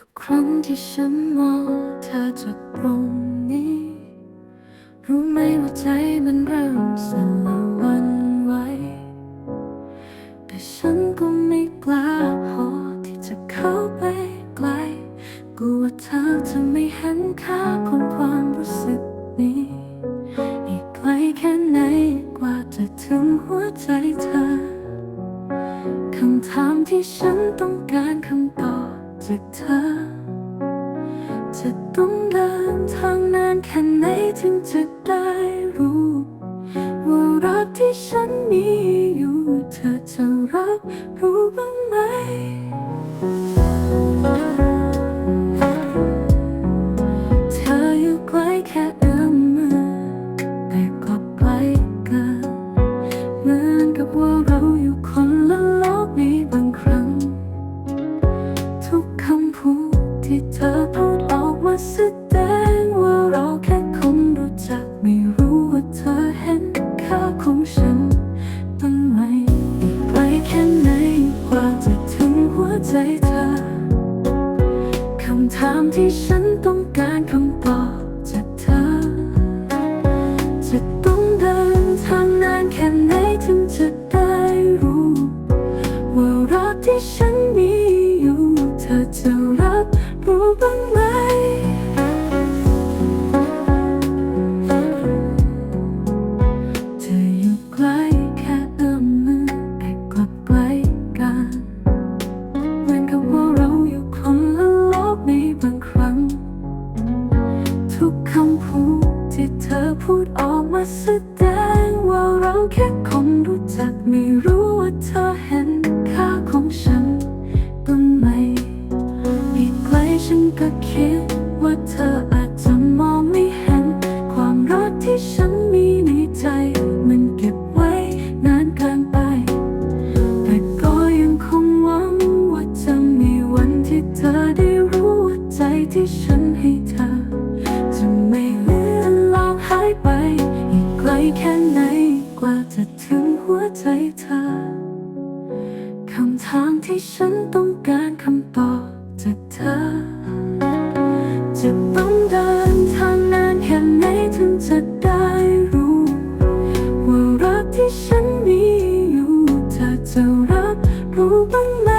ทุกครั้งที่ฉันมองเธอจากตรงนี้ รู้ไหมว่าใจมันเริ่มสั่นละหวันไหวแต่ฉันก็ไม่กล้าพอที่จะเข้าไปใกล้กลัวเธอจะไม่เห็นค่าของความรู้สึกนี้อีกไกลแค่ไหนกว่าจะถึงหัวใจเธอคำถามที่ฉันต้องการคำตอบ จากเธอ จะต้องเดินทางนานแค่ไหนถึงจะได้รู้ ว่ารักที่ฉันมีอยู่ เธอจะรับรู้ ที่เธอพูดออกมาแสดงว่าเราแค่คนรู้จักไม่รู้ว่าเธอเห็นค่าของฉันบ้งไหมอีกไกลแค่ไหนกว่าจะถึงหัวใจเธอคำถามที่ฉันต้องการคำตอบจากเธอ จะต้องเดินทางนานแค่ไหนถึงจะได้รู้ ว่ารักที่ฉันมีอยู่เธอจะรับ พูดออกมาแสดงว่าเราแค่คนรู้จักไม่รู้ว่าเธอเห็นค่าของฉันตรงไหมอีกไกลฉันก็คิดว่าเธอ แค่ไหนกว่าจะถึงหัวใจเธอ คำถามที่ฉันต้องการคำตอบจากเธอ จะต้องเดินทางนานแค่ไหนถึงจะได้รู้ ว่ารักที่ฉันมีอยู่เธอจะรับรู้บ้างไหม